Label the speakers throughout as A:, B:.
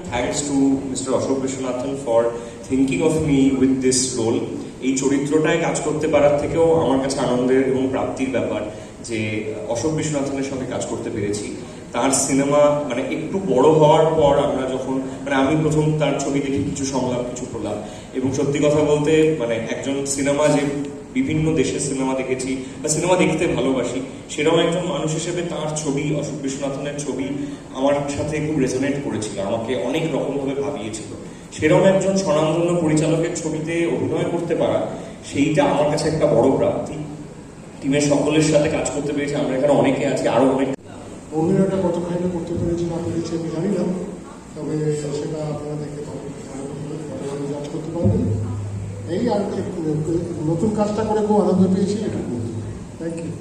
A: Thanks to Mr. Ashok Vishwanathan for thinking of me with this role. এই চরিত্রটায় কাজ করতে পারার থেকেও আমার কাছে আনন্দের এবং প্রাপ্তির ব্যাপার যে অশোক বিশ্বনাথনের সঙ্গে কাজ করতে পেরেছি তার সিনেমা মানে একটু বড় হওয়ার পর আমরা যখন মানে আমি প্রথম তার ছবি দেখি কিছু সংলাপ, কিছু প্রলাপ এবং সত্যি কথা বলতে মানে একজন সিনেমা যে বিভিন্ন দেশের সিনেমা দেখেছি বা সিনেমা দেখতে ভালোবাসি সেরকম একজন মানুষ হিসেবে তার ছবি, অশোক বিশ্বনাথনের ছবি আমার সাথে খুব রেজোনেট করেছিল, আমাকে অনেক রকমভাবে ভাবিয়েছিল। সেরকম একজন স্বনামধন্য পরিচালকের ছবিতে অভিনয় করতে পারা, সেইটা আমার কাছে একটা বড় প্রাপ্তি। টিমের সকলের সাথে কাজ করতে পেরেছি, আমরা এখানে অনেকে আছি, আরও অনেক।
B: অভিনয়টা কতখানি করতে পেরেছি না পেরেছি আমি জানি না, তবে সেটা আপনারা এই আর নতুন কাজটা করে খুব আনন্দ পেয়েছি এটা thank you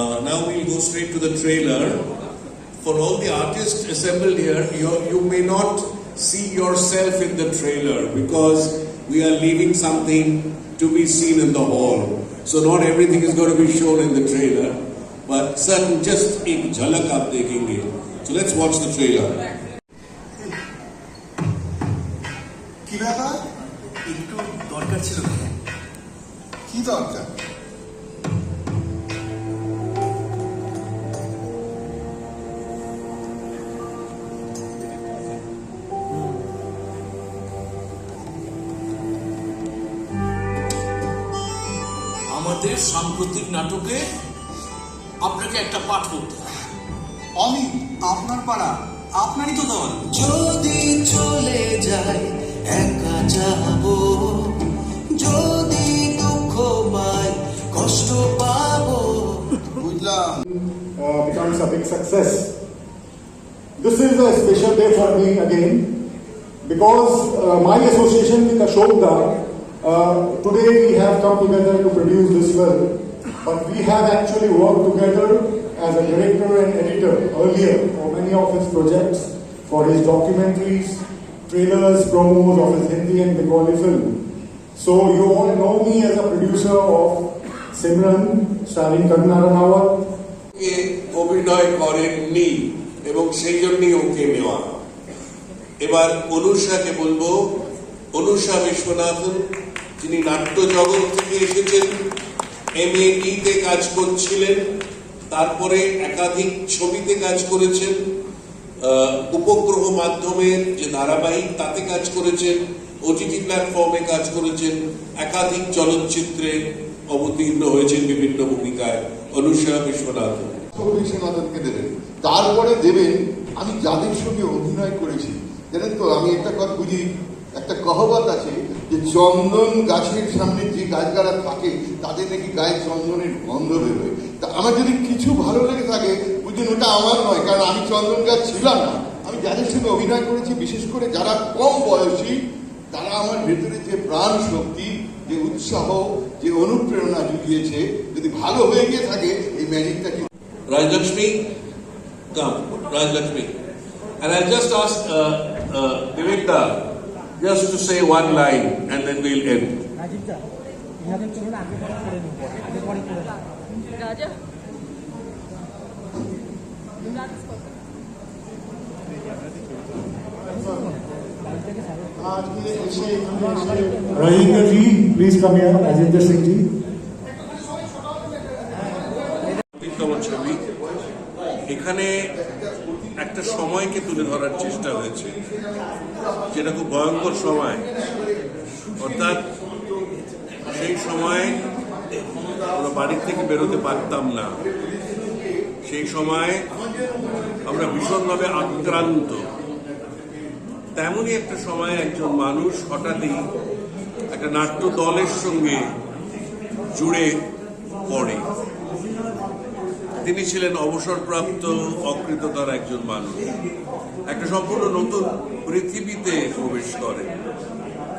C: Uh, now we'll go straight to the trailer. For all the artists assembled here, you, you may not see yourself in the trailer because we are leaving something to be seen in the hall. So not everything is going to be shown in the trailer, but certain just in jhalak aap dekhenge. So let's watch the trailer.
D: কি ব্যাপার
E: একটু দরকার ছিল
D: কি দরকার
E: আমাদের সাম্প্রতিক নাটকে আপনাকে একটা পাঠ করতে হবে।
D: আমি আপনার পাড়া আপনারই তো দল
F: যদি চলে যাই একা যাব যদি দুঃখ পাই কষ্ট পাবো
D: বুঝলাম
B: uh, becomes a big success. This is a special day for me again because uh, my association with Ashokda, uh, today we have come together to produce this film, but we have actually worked together as a director and editor earlier for many of his projects, for his documentaries, trailers, promos of his Hindi and Bengali film. So you all know me as a producer of Simran, starring Karuna Ranawat,
C: এবং সেই জন্যই ওকে নেওয়া এবার অনুষাকে বলব অনুষা বিশ্বনাথন যিনি নাট্য জগৎ থেকে এসেছেন এম তে কাজ করছিলেন তারপরে একাধিক ছবিতে কাজ করেছেন উপগ্রহ মাধ্যমের যে ধারাবাহিক তাতে কাজ করেছেন ওটিটি প্ল্যাটফর্মে কাজ করেছেন, একাধিক চলচ্চিত্রে অবতীর্ণ হয়েছেন বিভিন্ন ভূমিকায়। অনুষা বিশ্বনাথ।
D: বিশ্বনাথনকে দেবেন। তারপরে দেবেন, আমি যাদের সঙ্গে অভিনয় করেছি, জানেন তো, আমি একটা কথা বুঝি, একটা কহবত আছে যে চন্দন গাছের সামনে যে গাছগাড়া থাকে, তাদের নাকি গায়ে চন্দনের গন্ধ বেরোয়। আমার যদি কিছু ভালো লেগে থাকে বুঝলেন ওটা আমার নয় কারণ আমি চন্দন গাছ ছিলাম না আমি যাদের সঙ্গে অভিনয় করেছি বিশেষ করে যারা কম বয়সী তারা আমার ভেতরে যে প্রাণ শক্তি যে উৎসাহ যে অনুপ্রেরণা জুগিয়েছে যদি ভালো হয়ে গিয়ে থাকে এই ম্যাজিকটা কি
C: Rajlakshmi, come, Rajlakshmi. And I'll just ask uh, uh, Vivekda just to say one line and then we'll end.
G: রাজীবদা ইনাদের চলুন আগে পরে করে নেব আগে পরে করে নেব
B: Raja please come here Rajinder Singh ji
C: তৃতীয়তম ছবি এখানে একটা সময়কে তুলে ধরার চেষ্টা হয়েছে, যেটা খুব ভয়ঙ্কর সময়। অর্থাৎ সেই সময় আমরা বাড়ির থেকে বেরোতে পারতাম না। সেই সময় আমরা ভীষণভাবে আক্রান্ত। তেমনই একটা সময় একজন মানুষ হঠাৎই একটা নাট্য দলের সঙ্গে জুড়ে পড়ে। তিনি ছিলেন অবসরপ্রাপ্ত, অকৃততার একজন মানুষ। একটা সম্পূর্ণ নতুন পৃথিবীতে প্রবেশ করেন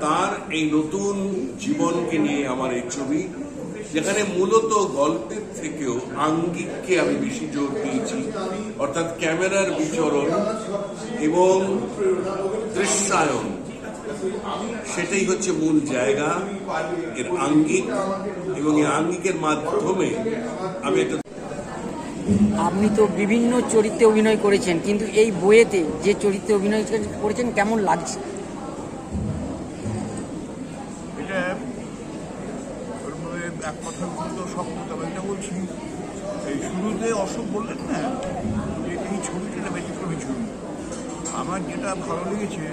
C: তার এই নতুন জীবনকে নিয়ে আমার এই ছবি যেখানে মূলত গল্পের থেকেও আঙ্গিককে আমি বেশি জোর দিয়েছি, অর্থাৎ ক্যামেরার বিচরণ এবং দৃশ্যায়ন। সেটাই হচ্ছে মূল জায়গা, এর আঙ্গিক এবং এই আঙ্গিকের মাধ্যমে আমি একটা
G: আপনি তো বিভিন্ন চরিত্রে অভিনয় করেছেন, কিন্তু এই বইয়েতে যে চরিত্রে অভিনয় করেছেন, কেমন লাগছে?
H: এক কথা বলতে সব তবে এটা বলছি। এই শুরুতে অশোক বললেন না, যে এই ছবিটা একটা ব্যতিক্রমী ছবি। আমার যেটা ভালো লেগেছে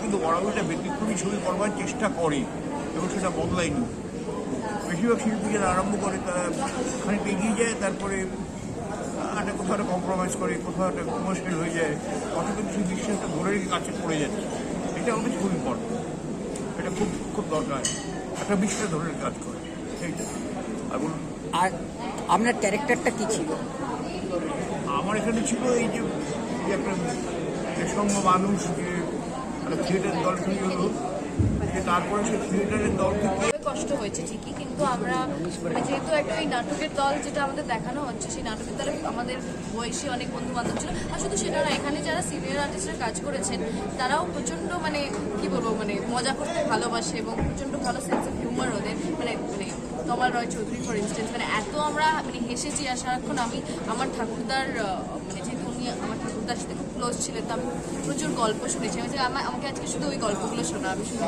H: কিন্তু বরাবরটা ব্যতিক্রমী ছবি করবার চেষ্টা করে এবং সেটা বদলায়নি। বেশিরভাগ শিল্পী যারা আরম্ভ করে, তারা খানিকটা এগিয়ে যায়, তারপরে একটা কোথাও একটা কম্প্রোমাইজ করে, কোথাও একটা ইমোশনাল হয়ে যায়। অথচ সেই বিশ্বাসটা ধরে রেখে কাছে পড়ে যাচ্ছে। এটা আমাদের খুব ইম্পর্টেন্ট এটা খুব খুব দরকার। একটা বিশ্বাস ধরে কাজ করে। আর বলুন
G: আর আপনার ক্যারেক্টারটা কি ছিল?
H: আমার এখানে ছিল এই যে একটা সঙ্গ মানুষ যে একটা থিয়েটার দল তৈরি হলো তারপরে সেই থিয়েটারের দল থেকে
I: কষ্ট হয়েছে ঠিকই কিন্তু আমরা মানে যেহেতু একটা ওই নাটকের দল যেটা আমাদের দেখানো হচ্ছে সেই নাটকের দলে আমাদের বয়সী অনেক বন্ধু বান্ধব ছিল। আর শুধু সেটা না এখানে যারা সিনিয়র আর্টিস্টরা কাজ করেছেন তারাও প্রচণ্ড মানে কি বলব মানে মজা করতে ভালোবাসে এবং প্রচণ্ড ভালো সেন্স অফ হিউমার ওদের মানে মানে তমাল রয় চৌধুরী ফর ইনস্টেন্স মানে এত আমরা মানে হেসেছি আর সারাক্ষণ আমি আমার ঠাকুরদার মানে যেহেতু উনি আমার ঠাকুরদার সাথে খুব ক্লোজ ছিলেন, তো আমি প্রচুর গল্প শুনেছি। আমি যে আমা- আমাকে আজকে শুধু ওই গল্পগুলো শোনা, আমি শুনি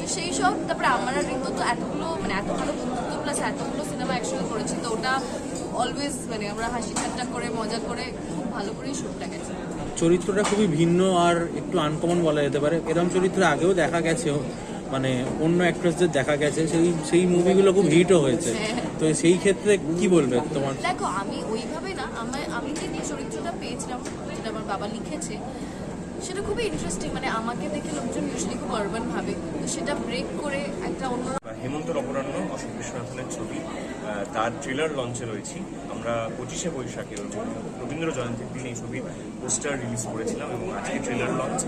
I: তো সেই সব, তারপরে আমার আর তো এতগুলো মানে এত ভালো বন্ধুত্ব প্লাস এতগুলো সিনেমা একসঙ্গে করেছি, তো ওটা অলওয়েজ মানে আমরা হাসি ঠাট্টা করে, মজা করে খুব ভালো করেই শুটটা গেছে।
J: চরিত্রটা খুবই ভিন্ন আর একটু আনকমন বলা যেতে পারে। এরকম চরিত্র আগেও দেখা গেছে মানে অন্য অ্যাক্ট্রেসদের দেখা গেছে সেই সেই মুভিগুলো খুব হিটও হয়েছে। তো সেই ক্ষেত্রে কি বলবে তোমার?
I: দেখো আমি ওইভাবে না আমার আমি যে চরিত্রটা পেয়েছিলাম যেটা আমার বাবা লিখেছে সেটা খুবই ইন্টারেস্টিং মানে আমাকে দেখে লোকজন ইউজুয়ালি খুব আরবান ভাবে। তো সেটা ব্রেক করে একটা অন্য
A: হেমন্ত অপরাহ্ন অশোক বিশ্বনাথনের ছবি। তার ট্রেলার লঞ্চে রয়েছি। আমরা পঁচিশে বৈশাখে রবীন্দ্র জয়ন্তীর দিন এই ছবির পোস্টার রিলিজ করেছিলাম এবং আজকে ট্রেলার লঞ্চ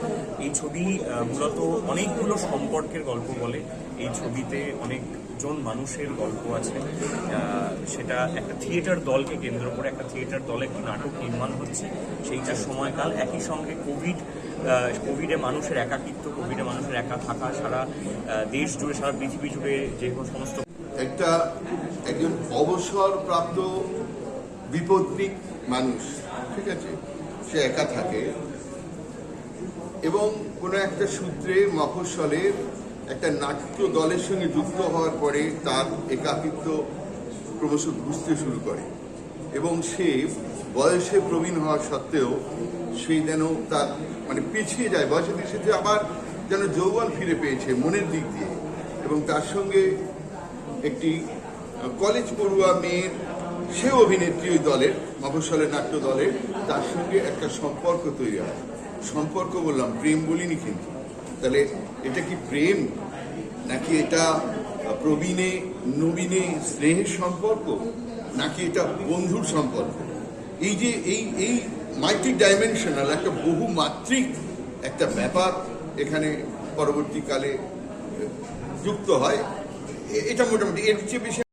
A: এই ছবি মূলত অনেকগুলো সম্পর্কের গল্প বলে। এই ছবিতে অনেকজন মানুষের গল্প আছে। সেটা একটা থিয়েটার দলকে কেন্দ্র করে একটা থিয়েটার দলে একটি নাটক নির্মাণ হচ্ছে। সেইটার সময়কাল। একই সঙ্গে কোভিড কোভিডে মানুষের একাকিত্ব কোভিডে মানুষের একা থাকা সারা দেশ জুড়ে, সারা পৃথিবী জুড়ে যে সমস্ত
D: একটা একজন অবসরপ্রাপ্ত বিপত্নিক মানুষ, ঠিক আছে? সে একা থাকে। এবং কোনো একটা সূত্রে মফস্বলের একটা নাট্য দলের সঙ্গে যুক্ত হওয়ার পরে তার একাকিত্ব ক্রমশ বুঝতে শুরু করে। এবং সে বয়সে প্রবীণ হওয়া সত্ত্বেও সে যেন তার মানে পিছিয়ে যায়। দিক সাথে আবার যেন যৌবন ফিরে পেয়েছে মনের দিক দিয়ে। এবং তার সঙ্গে একটি কলেজ পড়ুয়া মেয়ের সে অভিনেত্রী ওই দলের মফস্বলের নাট্য দলের, তার সঙ্গে একটা সম্পর্ক তৈরি হয়। সম্পর্ক বললাম, প্রেম বলিনি কিন্তু। তাহলে এটা কি প্রেম? নাকি এটা প্রবীণে, নবীনে স্নেহের সম্পর্ক? নাকি এটা বন্ধুর সম্পর্ক? এই যে, এই এই মাল্টি ডাইমেনশনাল একটা বহুমাত্রিক একটা ব্যাপার এখানে পরবর্তীকালে যুক্ত হয়। এটা মোটামুটি, এর চেয়ে বেশি